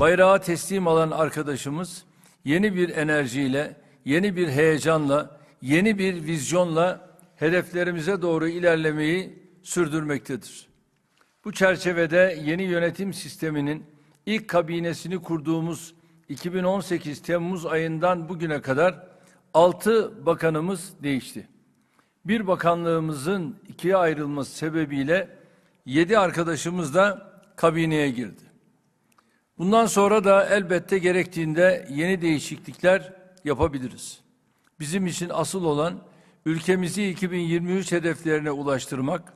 Bayrağı teslim alan arkadaşımız yeni bir enerjiyle, yeni bir heyecanla, yeni bir vizyonla hedeflerimize doğru ilerlemeyi sürdürmektedir. Bu çerçevede yeni yönetim sisteminin ilk kabinesini kurduğumuz 2018 Temmuz ayından bugüne kadar 6 bakanımız değişti. Bir bakanlığımızın ikiye ayrılması sebebiyle 7 arkadaşımız da kabineye girdi. Bundan sonra da elbette gerektiğinde yeni değişiklikler yapabiliriz. Bizim için asıl olan ülkemizi 2023 hedeflerine ulaştırmak,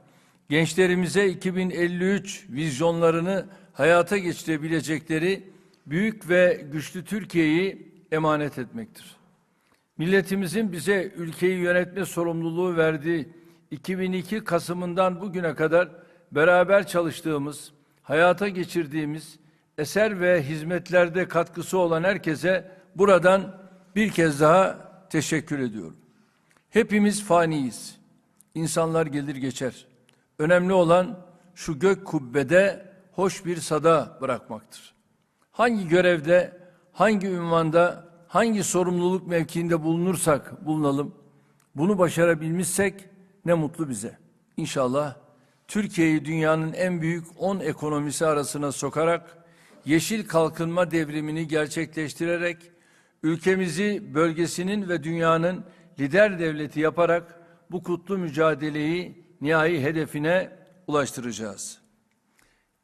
gençlerimize 2053 vizyonlarını hayata geçirebilecekleri büyük ve güçlü Türkiye'yi emanet etmektir. Milletimizin bize ülkeyi yönetme sorumluluğu verdiği 2002 Kasım'ından bugüne kadar beraber çalıştığımız, hayata geçirdiğimiz eser ve hizmetlerde katkısı olan herkese buradan bir kez daha teşekkür ediyorum. Hepimiz faniyiz. İnsanlar gelir geçer. Önemli olan şu gök kubbede hoş bir sada bırakmaktır. Hangi görevde, hangi ünvanda, hangi sorumluluk mevkiinde bulunursak bulunalım, bunu başarabilmişsek ne mutlu bize. İnşallah Türkiye'yi dünyanın en büyük 10 ekonomisi arasına sokarak yeşil kalkınma devrimini gerçekleştirerek ülkemizi bölgesinin ve dünyanın lider devleti yaparak bu kutlu mücadeleyi nihai hedefine ulaştıracağız.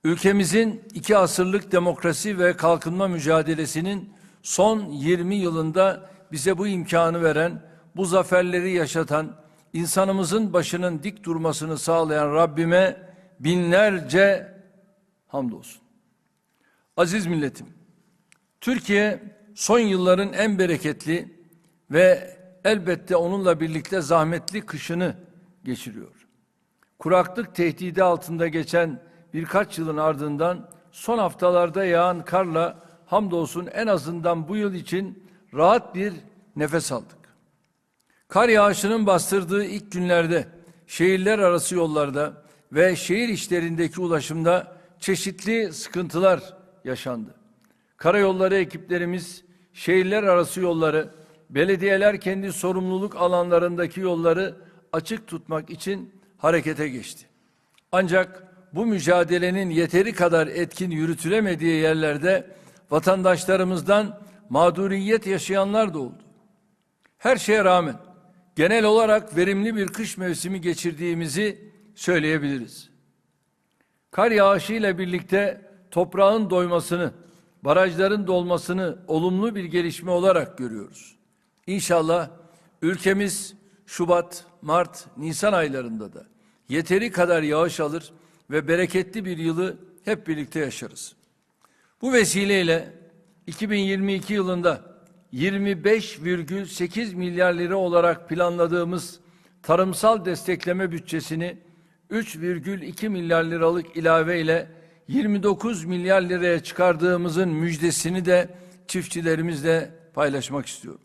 Ülkemizin iki asırlık demokrasi ve kalkınma mücadelesinin son 20 yılında bize bu imkanı veren, bu zaferleri yaşatan, insanımızın başının dik durmasını sağlayan Rabbime binlerce hamdolsun. Aziz milletim, Türkiye son yılların en bereketli ve elbette onunla birlikte zahmetli kışını geçiriyor. Kuraklık tehdidi altında geçen birkaç yılın ardından son haftalarda yağan karla hamdolsun en azından bu yıl için rahat bir nefes aldık. Kar yağışının bastırdığı ilk günlerde şehirler arası yollarda ve şehir içlerindeki ulaşımda çeşitli sıkıntılar yaşandı. Karayolları ekiplerimiz şehirler arası yolları, belediyeler kendi sorumluluk alanlarındaki yolları açık tutmak için harekete geçti. Ancak bu mücadelenin yeteri kadar etkin yürütülemediği yerlerde vatandaşlarımızdan mağduriyet yaşayanlar da oldu. Her şeye rağmen genel olarak verimli bir kış mevsimi geçirdiğimizi söyleyebiliriz. Kar yağışı ile birlikte toprağın doymasını, barajların dolmasını olumlu bir gelişme olarak görüyoruz. İnşallah ülkemiz Şubat, Mart, Nisan aylarında da yeteri kadar yağış alır ve bereketli bir yılı hep birlikte yaşarız. Bu vesileyle 2022 yılında 25,8 milyar lira olarak planladığımız tarımsal destekleme bütçesini 3,2 milyar liralık ilave ile 29 milyar liraya çıkardığımızın müjdesini de çiftçilerimizle paylaşmak istiyorum.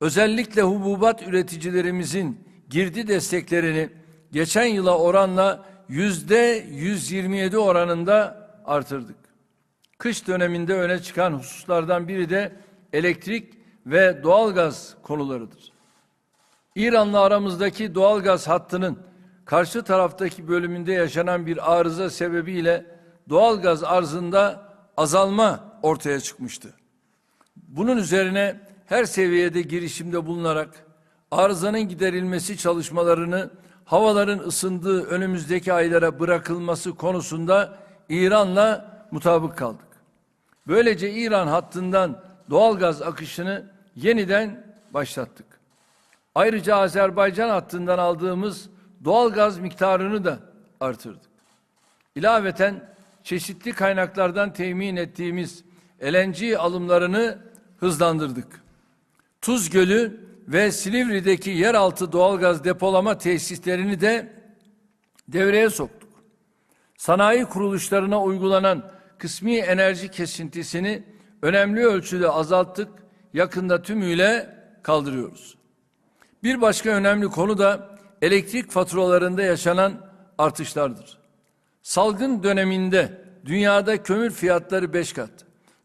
Özellikle hububat üreticilerimizin girdi desteklerini geçen yıla oranla yüzde 127 oranında artırdık. Kış döneminde öne çıkan hususlardan biri de elektrik ve doğalgaz konularıdır. İran'la aramızdaki doğalgaz hattının karşı taraftaki bölümünde yaşanan bir arıza sebebiyle doğalgaz arzında azalma ortaya çıkmıştı. Bunun üzerine her seviyede girişimde bulunarak arızanın giderilmesi çalışmalarını havaların ısındığı önümüzdeki aylara bırakılması konusunda İran'la mutabık kaldık. Böylece İran hattından doğalgaz akışını yeniden başlattık. Ayrıca Azerbaycan hattından aldığımız doğalgaz miktarını da artırdık. İlaveten çeşitli kaynaklardan temin ettiğimiz LNG alımlarını hızlandırdık. Tuz Gölü ve Silivri'deki yeraltı doğalgaz depolama tesislerini de devreye soktuk. Sanayi kuruluşlarına uygulanan kısmi enerji kesintisini önemli ölçüde azalttık, yakında tümüyle kaldırıyoruz. Bir başka önemli konu da elektrik faturalarında yaşanan artışlardır. Salgın döneminde dünyada kömür fiyatları beş kat,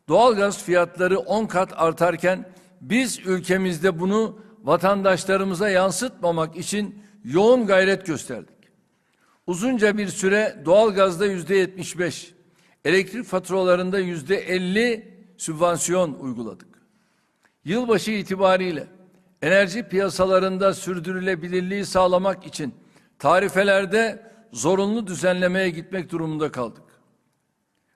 Doğalgaz fiyatları 10 kat artarken biz ülkemizde bunu vatandaşlarımıza yansıtmamak için yoğun gayret gösterdik. Uzunca bir süre doğalgazda yüzde 75, elektrik faturalarında yüzde 50 sübvansiyon uyguladık. Yılbaşı itibariyle enerji piyasalarında sürdürülebilirliği sağlamak için tarifelerde zorunlu düzenlemeye gitmek durumunda kaldık.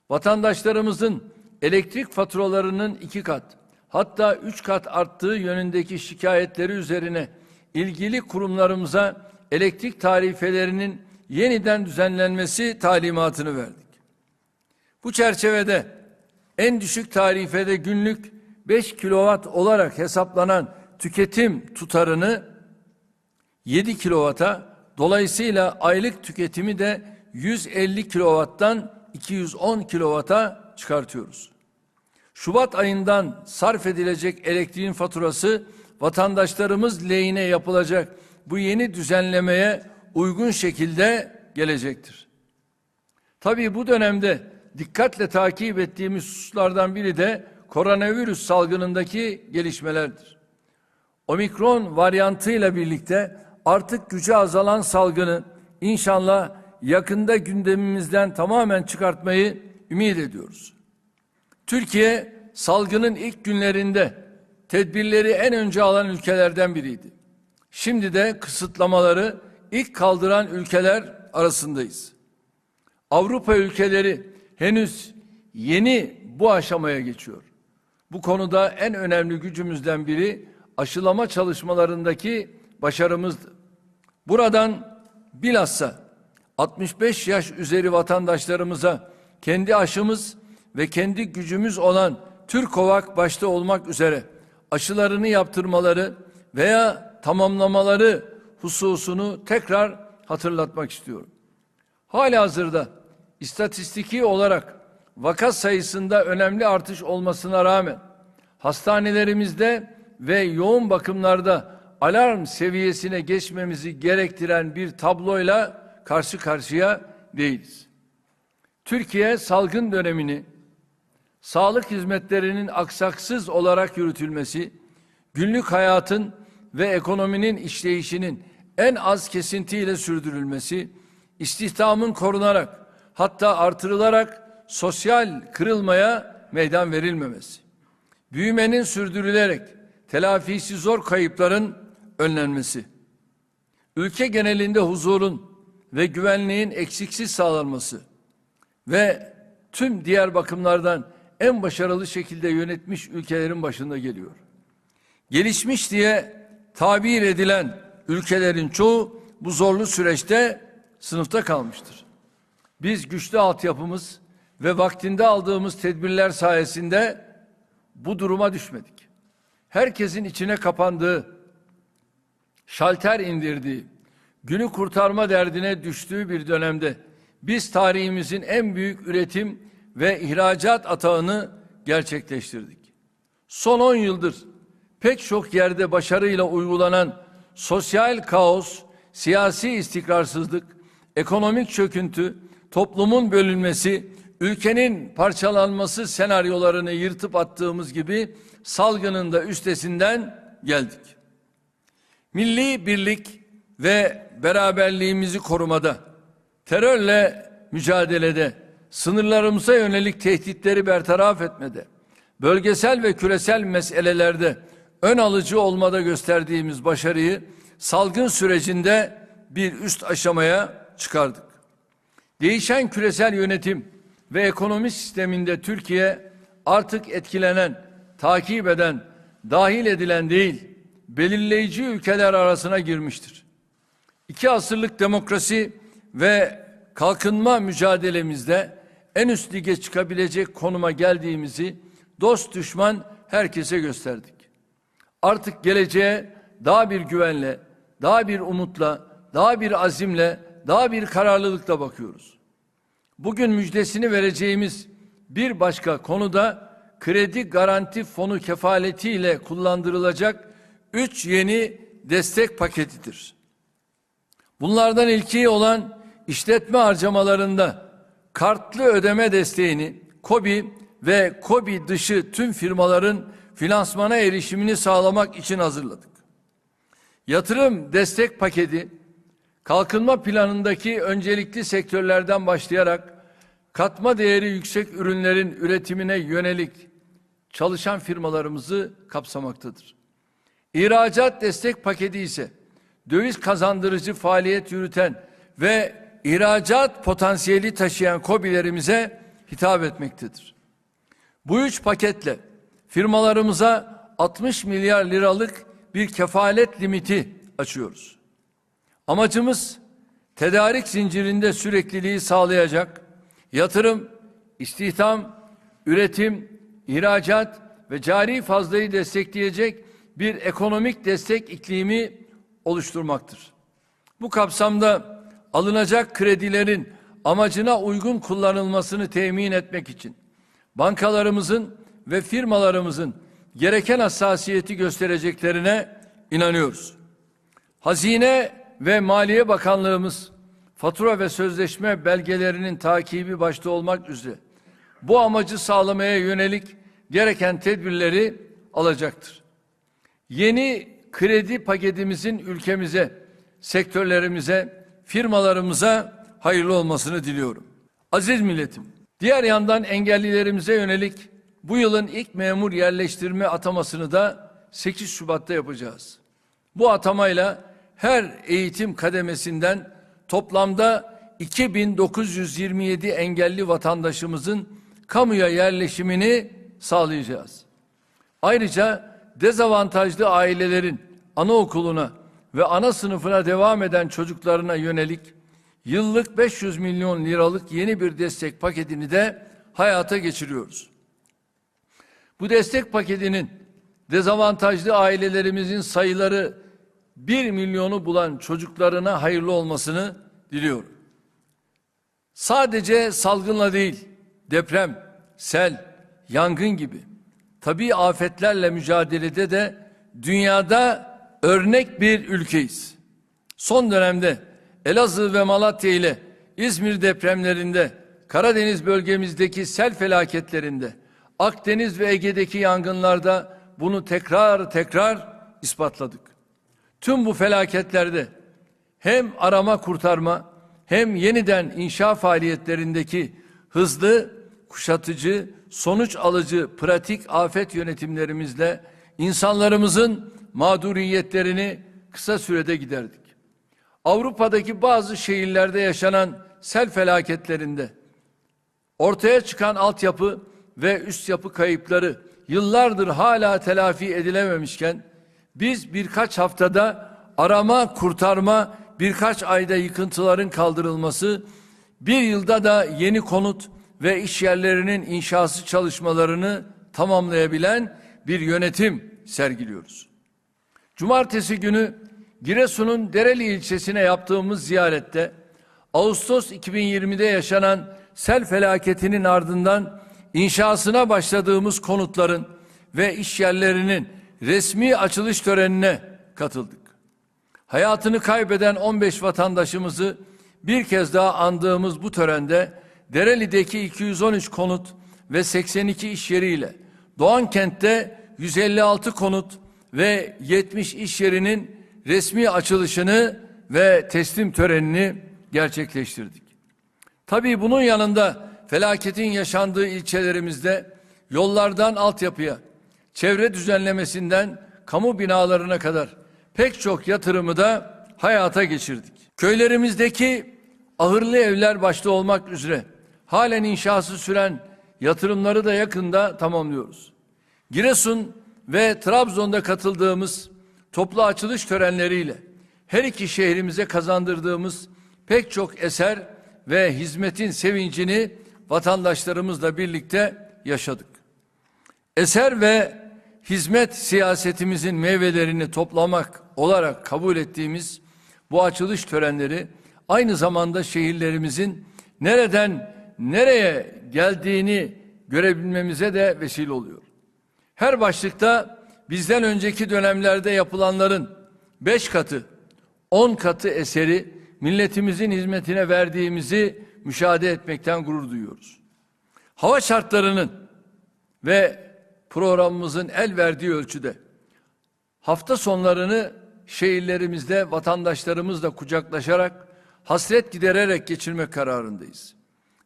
Vatandaşlarımızın elektrik faturalarının iki kat hatta üç kat arttığı yönündeki şikayetleri üzerine ilgili kurumlarımıza elektrik tarifelerinin yeniden düzenlenmesi talimatını verdik. Bu çerçevede en düşük tarifede günlük 5 kilowatt olarak hesaplanan tüketim tutarını 7 kilowata dolayısıyla aylık tüketimi de 150 kilovattan 210 kilowata çıkartıyoruz. Şubat ayından sarf edilecek elektriğin faturası vatandaşlarımız lehine yapılacak bu yeni düzenlemeye uygun şekilde gelecektir. Tabii bu dönemde dikkatle takip ettiğimiz hususlardan biri de koronavirüs salgınındaki gelişmelerdir. Omikron varyantıyla birlikte artık gücü azalan salgını inşallah yakında gündemimizden tamamen çıkartmayı ümit ediyoruz. Türkiye salgının ilk günlerinde tedbirleri en önce alan ülkelerden biriydi. Şimdi de kısıtlamaları ilk kaldıran ülkeler arasındayız. Avrupa ülkeleri henüz yeni bu aşamaya geçiyor. Bu konuda en önemli gücümüzden biri aşılama çalışmalarındaki başarımızdı. Buradan bilhassa 65 yaş üzeri vatandaşlarımıza kendi aşımız ve kendi gücümüz olan Türkovak başta olmak üzere aşılarını yaptırmaları veya tamamlamaları hususunu tekrar hatırlatmak istiyorum. Hala hazırda istatistiki olarak vaka sayısında önemli artış olmasına rağmen hastanelerimizde ve yoğun bakımlarda alarm seviyesine geçmemizi gerektiren bir tabloyla karşı karşıya değiliz. Türkiye salgın dönemini sağlık hizmetlerinin aksaksız olarak yürütülmesi, günlük hayatın ve ekonominin işleyişinin en az kesintiyle sürdürülmesi, istihdamın korunarak hatta artırılarak sosyal kırılmaya meydan verilmemesi, büyümenin sürdürülerek telafisi zor kayıpların önlenmesi, ülke genelinde huzurun ve güvenliğin eksiksiz sağlanması ve tüm diğer bakımlardan en başarılı şekilde yönetmiş ülkelerin başında geliyor. Gelişmiş diye tabir edilen ülkelerin çoğu bu zorlu süreçte sınıfta kalmıştır. Biz güçlü altyapımız ve vaktinde aldığımız tedbirler sayesinde bu duruma düşmedik. Herkesin içine kapandığı, şalter indirdiği, günü kurtarma derdine düştüğü bir dönemde biz tarihimizin en büyük üretim ve ihracat atağını gerçekleştirdik. Son 10 yıldır pek çok yerde başarıyla uygulanan sosyal kaos, siyasi istikrarsızlık, ekonomik çöküntü, toplumun bölünmesi, ülkenin parçalanması senaryolarını yırtıp attığımız gibi salgının da üstesinden geldik. Milli birlik ve beraberliğimizi korumada, terörle mücadelede, sınırlarımıza yönelik tehditleri bertaraf etmede, bölgesel ve küresel meselelerde ön alıcı olmada gösterdiğimiz başarıyı salgın sürecinde bir üst aşamaya çıkardık. Değişen küresel yönetim ve ekonomi sisteminde Türkiye artık etkilenen, takip eden, dahil edilen değil, belirleyici ülkeler arasına girmiştir. İki asırlık demokrasi ve kalkınma mücadelemizde en üst lige çıkabilecek konuma geldiğimizi dost düşman herkese gösterdik. Artık geleceğe daha bir güvenle, daha bir umutla, daha bir azimle, daha bir kararlılıkla bakıyoruz. Bugün müjdesini vereceğimiz bir başka konuda kredi garanti fonu kefaletiyle kullandırılacak üç yeni destek paketidir. Bunlardan ilki olan işletme harcamalarında kartlı ödeme desteğini KOBİ ve KOBİ dışı tüm firmaların finansmana erişimini sağlamak için hazırladık. Yatırım destek paketi kalkınma planındaki öncelikli sektörlerden başlayarak katma değeri yüksek ürünlerin üretimine yönelik çalışan firmalarımızı kapsamaktadır. İhracat destek paketi ise döviz kazandırıcı faaliyet yürüten ve ihracat potansiyeli taşıyan KOBİ'lerimize hitap etmektedir. Bu üç paketle firmalarımıza 60 milyar liralık bir kefalet limiti açıyoruz. Amacımız tedarik zincirinde sürekliliği sağlayacak yatırım, istihdam, üretim, ihracat ve cari fazlayı destekleyecek bir ekonomik destek iklimi oluşturmaktır. Bu kapsamda alınacak kredilerin amacına uygun kullanılmasını temin etmek için bankalarımızın ve firmalarımızın gereken hassasiyeti göstereceklerine inanıyoruz. Hazine ve Maliye Bakanlığımız fatura ve sözleşme belgelerinin takibi başta olmak üzere bu amacı sağlamaya yönelik gereken tedbirleri alacaktır. Yeni kredi paketimizin ülkemize, sektörlerimize, firmalarımıza hayırlı olmasını diliyorum. Aziz milletim, diğer yandan engellilerimize yönelik bu yılın ilk memur yerleştirme atamasını da 8 Şubat'ta yapacağız. Bu atamayla her eğitim kademesinden toplamda 2927 engelli vatandaşımızın kamuya yerleşimini sağlayacağız. Ayrıca dezavantajlı ailelerin anaokuluna ve ana sınıfına devam eden çocuklarına yönelik yıllık 500 milyon liralık yeni bir destek paketini de hayata geçiriyoruz. Bu destek paketinin dezavantajlı ailelerimizin sayıları 1 milyonu bulan çocuklarına hayırlı olmasını diliyorum. Sadece salgınla değil, deprem, sel, yangın gibi tabii afetlerle mücadelede de dünyada örnek bir ülkeyiz. Son dönemde Elazığ ve Malatya ile İzmir depremlerinde, Karadeniz bölgemizdeki sel felaketlerinde, Akdeniz ve Ege'deki yangınlarda bunu tekrar tekrar ispatladık. Tüm bu felaketlerde hem arama kurtarma hem yeniden inşa faaliyetlerindeki hızlı, kuşatıcı, sonuç alıcı pratik afet yönetimlerimizle insanlarımızın mağduriyetlerini kısa sürede giderdik. Avrupa'daki bazı şehirlerde yaşanan sel felaketlerinde ortaya çıkan altyapı ve üst yapı kayıpları yıllardır hala telafi edilememişken biz birkaç haftada arama, kurtarma, birkaç ayda yıkıntıların kaldırılması, bir yılda da yeni konut ve iş yerlerinin inşası çalışmalarını tamamlayabilen bir yönetim sergiliyoruz. Cumartesi günü Giresun'un Dereli ilçesine yaptığımız ziyarette Ağustos 2020'de yaşanan sel felaketinin ardından inşasına başladığımız konutların ve iş yerlerinin resmi açılış törenine katıldık. Hayatını kaybeden 15 vatandaşımızı bir kez daha andığımız bu törende Dereli'deki 213 konut ve 82 iş yeriyle Doğan kentte 156 konut ve 70 iş yerinin resmi açılışını ve teslim törenini gerçekleştirdik. Tabii bunun yanında felaketin yaşandığı ilçelerimizde yollardan altyapıya, çevre düzenlemesinden kamu binalarına kadar pek çok yatırımı da hayata geçirdik. Köylerimizdeki ahırlı evler başta olmak üzere halen inşası süren yatırımları da yakında tamamlıyoruz. Giresun ve Trabzon'da katıldığımız toplu açılış törenleriyle her iki şehrimize kazandırdığımız pek çok eser ve hizmetin sevincini vatandaşlarımızla birlikte yaşadık. Eser ve hizmet siyasetimizin meyvelerini toplamak olarak kabul ettiğimiz bu açılış törenleri aynı zamanda şehirlerimizin nereden nereye geldiğini görebilmemize de vesile oluyor. Her başlıkta bizden önceki dönemlerde yapılanların beş katı, on katı eseri milletimizin hizmetine verdiğimizi müşahede etmekten gurur duyuyoruz. Hava şartlarının ve programımızın el verdiği ölçüde hafta sonlarını şehirlerimizde vatandaşlarımızla kucaklaşarak hasret gidererek geçirmek kararındayız.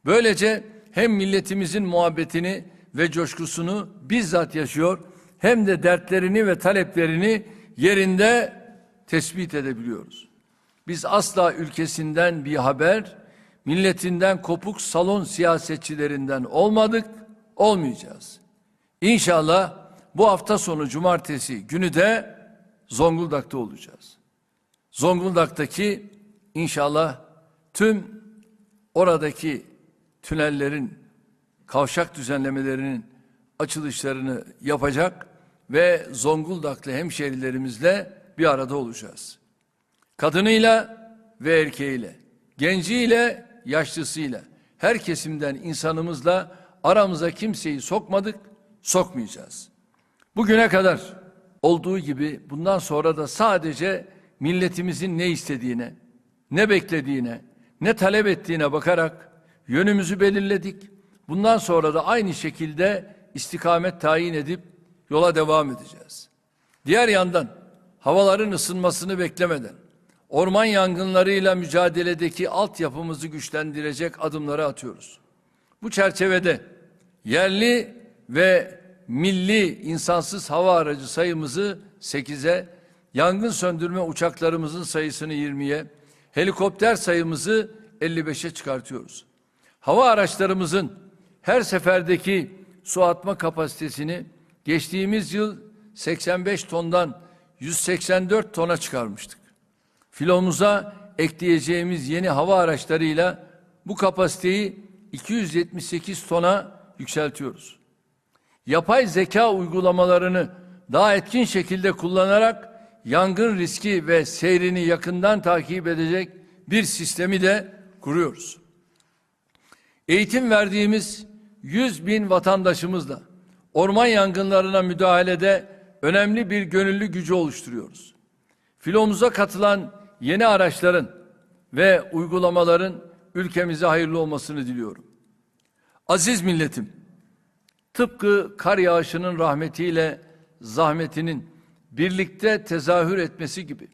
Böylece hem milletimizin muhabbetini ve coşkusunu bizzat yaşıyor hem de dertlerini ve taleplerini yerinde tespit edebiliyoruz. Biz asla ülkesinden bir haber, milletinden kopuk salon siyasetçilerinden olmadık, olmayacağız. İnşallah bu hafta sonu cumartesi günü de Zonguldak'ta olacağız. Zonguldak'taki inşallah tüm oradaki tünellerin kavşak düzenlemelerinin açılışlarını yapacak ve Zonguldaklı hemşerilerimizle bir arada olacağız. Kadınıyla ve erkeğiyle, genciyle, yaşlısıyla, her kesimden insanımızla aramıza kimseyi sokmadık, sokmayacağız. Bugüne kadar olduğu gibi bundan sonra da sadece milletimizin ne istediğine, ne beklediğine, ne talep ettiğine bakarak yönümüzü belirledik. Bundan sonra da aynı şekilde istikamet tayin edip yola devam edeceğiz. Diğer yandan havaların ısınmasını beklemeden orman yangınlarıyla mücadeledeki altyapımızı güçlendirecek adımları atıyoruz. Bu çerçevede yerli ve milli insansız hava aracı sayımızı 8'e, yangın söndürme uçaklarımızın sayısını 20'ye, helikopter sayımızı 55'e çıkartıyoruz. Hava araçlarımızın her seferdeki su atma kapasitesini geçtiğimiz yıl 85 tondan 184 tona çıkarmıştık. Filomuza ekleyeceğimiz yeni hava araçlarıyla bu kapasiteyi 278 tona yükseltiyoruz. Yapay zeka uygulamalarını daha etkin şekilde kullanarak yangın riski ve seyrini yakından takip edecek bir sistemi de kuruyoruz. Eğitim verdiğimiz 100 bin vatandaşımızla orman yangınlarına müdahalede önemli bir gönüllü gücü oluşturuyoruz. Filomuza katılan yeni araçların ve uygulamaların ülkemize hayırlı olmasını diliyorum. Aziz milletim, tıpkı kar yağışının rahmetiyle zahmetinin birlikte tezahür etmesi gibi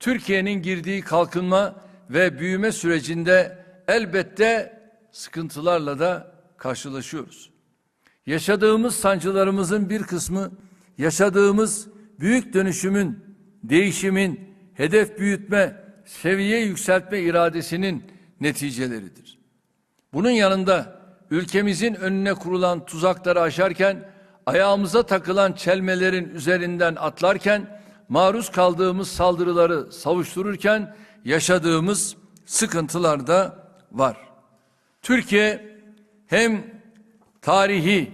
Türkiye'nin girdiği kalkınma ve büyüme sürecinde elbette sıkıntılarla da karşılaşıyoruz. Yaşadığımız sancılarımızın bir kısmı yaşadığımız büyük dönüşümün, değişimin, hedef büyütme, seviye yükseltme iradesinin neticeleridir. Bunun yanında ülkemizin önüne kurulan tuzakları aşarken, ayağımıza takılan çelmelerin üzerinden atlarken, maruz kaldığımız saldırıları savuştururken yaşadığımız sıkıntılar da var. Türkiye hem tarihi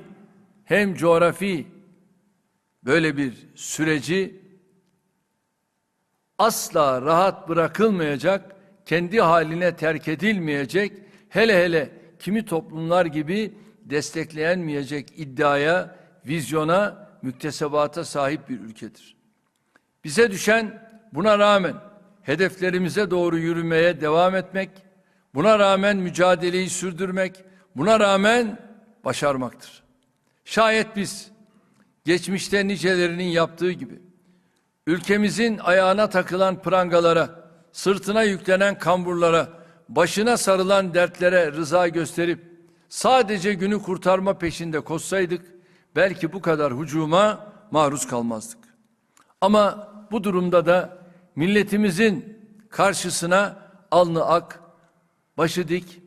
hem coğrafi böyle bir süreci asla rahat bırakılmayacak, kendi haline terk edilmeyecek, hele hele kimi toplumlar gibi destekleyenmeyecek iddiaya, vizyona, müktesebata sahip bir ülkedir. Bize düşen buna rağmen hedeflerimize doğru yürümeye devam etmek, buna rağmen mücadeleyi sürdürmek, buna rağmen başarmaktır. Şayet biz geçmişte nicelerinin yaptığı gibi ülkemizin ayağına takılan prangalara, sırtına yüklenen kamburlara, başına sarılan dertlere rıza gösterip sadece günü kurtarma peşinde koşsaydık belki bu kadar hucuma maruz kalmazdık. Ama bu durumda da milletimizin karşısına alnı ak, başı dik,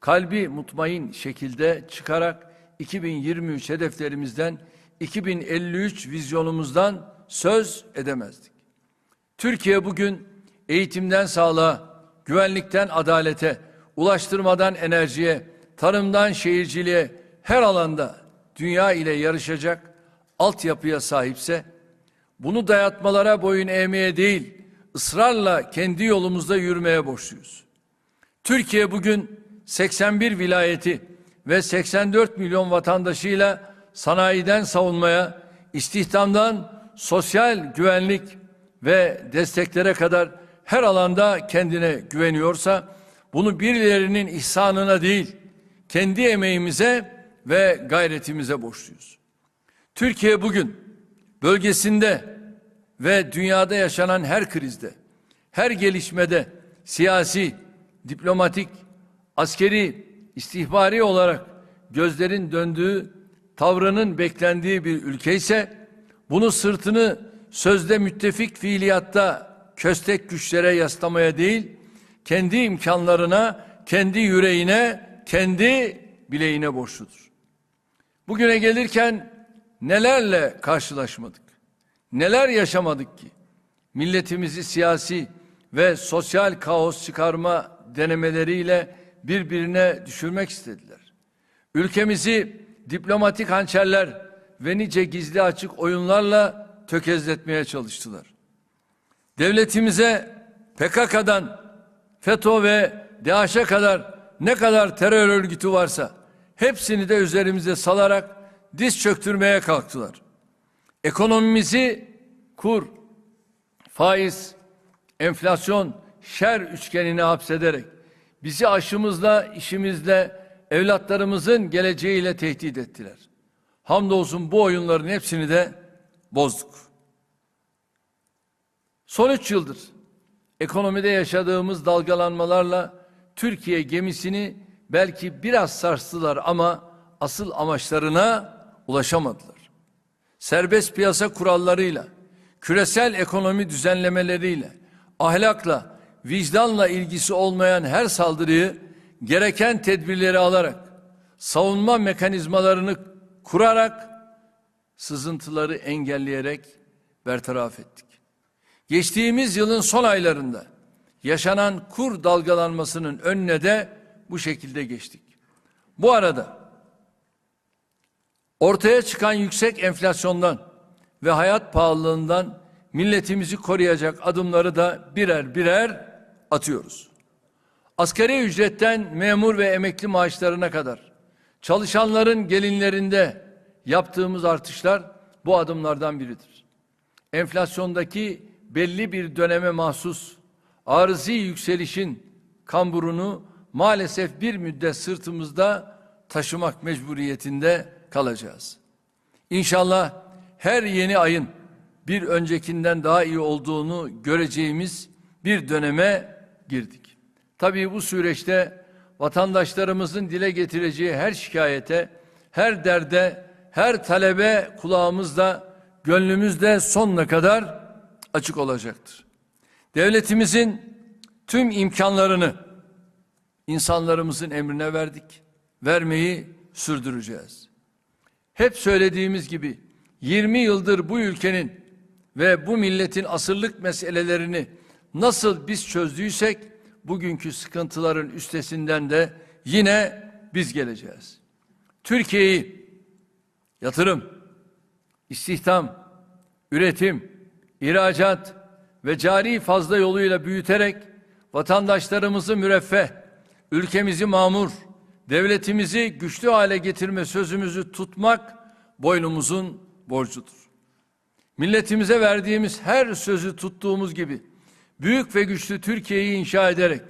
kalbi mutmain şekilde çıkarak 2023 hedeflerimizden 2053 vizyonumuzdan söz edemezdik. Türkiye bugün eğitimden sağlığa, güvenlikten adalete, ulaştırmadan enerjiye, tarımdan şehirciliğe her alanda dünya ile yarışacak altyapıya sahipse bunu dayatmalara boyun eğmeye değil, ısrarla kendi yolumuzda yürümeye borçluyuz. Türkiye bugün 81 vilayeti ve 84 milyon vatandaşıyla sanayiden savunmaya, istihdamdan sosyal güvenlik ve desteklere kadar her alanda kendine güveniyorsa bunu birilerinin ihsanına değil kendi emeğimize ve gayretimize borçluyuz. Türkiye bugün bölgesinde ve dünyada yaşanan her krizde, her gelişmede siyasi, diplomatik, askeri, istihbari olarak gözlerin döndüğü, tavrının beklendiği bir ülke ise bunu sırtını sözde müttefik fiiliyatta köstek güçlere yaslamaya değil, kendi imkanlarına, kendi yüreğine, kendi bileğine borçludur. Bugüne gelirken nelerle karşılaşmadık? Neler yaşamadık ki? Milletimizi siyasi ve sosyal kaos çıkarma denemeleriyle birbirine düşürmek istediler. Ülkemizi diplomatik hançerler ve nice gizli açık oyunlarla tökezletmeye çalıştılar. Devletimize PKK'dan FETÖ ve DAEŞ'e kadar ne kadar terör örgütü varsa hepsini de üzerimize salarak diz çöktürmeye kalktılar. Ekonomimizi kur, faiz, enflasyon, şer üçgenine hapsederek bizi aşımızla, işimizle, evlatlarımızın geleceğiyle tehdit ettiler. Hamdolsun bu oyunların hepsini de bozduk. Son üç yıldır ekonomide yaşadığımız dalgalanmalarla Türkiye gemisini belki biraz sarstılar ama asıl amaçlarına ulaşamadılar. Serbest piyasa kurallarıyla, küresel ekonomi düzenlemeleriyle, ahlakla, vicdanla ilgisi olmayan her saldırıyı gereken tedbirleri alarak, savunma mekanizmalarını kurarak, sızıntıları engelleyerek bertaraf ettik. Geçtiğimiz yılın son aylarında yaşanan kur dalgalanmasının önüne de bu şekilde geçtik. Bu arada ortaya çıkan yüksek enflasyondan ve hayat pahalılığından milletimizi koruyacak adımları da birer birer atıyoruz. Asgari ücretten memur ve emekli maaşlarına kadar çalışanların gelinlerinde yaptığımız artışlar bu adımlardan biridir. Enflasyondaki belli bir döneme mahsus arızi yükselişin kamburunu maalesef bir müddet sırtımızda taşımak mecburiyetinde kalacağız. İnşallah her yeni ayın bir öncekinden daha iyi olduğunu göreceğimiz bir döneme girdik. Tabii bu süreçte vatandaşlarımızın dile getireceği her şikayete, her derde, her talebe kulağımızda, gönlümüzde sonuna kadar açık olacaktır. Devletimizin tüm imkanlarını insanlarımızın emrine verdik. Vermeyi sürdüreceğiz. Hep söylediğimiz gibi 20 yıldır bu ülkenin ve bu milletin asırlık meselelerini nasıl biz çözdüysek bugünkü sıkıntıların üstesinden de yine biz geleceğiz. Türkiye'yi yatırım, istihdam, üretim, ihracat ve cari fazla yoluyla büyüterek vatandaşlarımızı müreffeh, ülkemizi mamur, devletimizi güçlü hale getirme sözümüzü tutmak boynumuzun borcudur. Milletimize verdiğimiz her sözü tuttuğumuz gibi büyük ve güçlü Türkiye'yi inşa ederek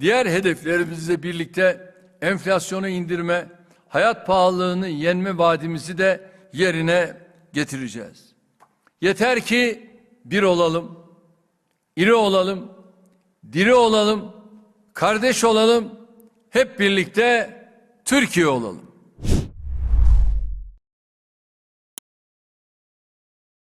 diğer hedeflerimizle birlikte enflasyonu indirme, hayat pahalılığını yenme vaadimizi de yerine getireceğiz. Yeter ki bir olalım, iri olalım, diri olalım, kardeş olalım, hep birlikte Türkiye olalım.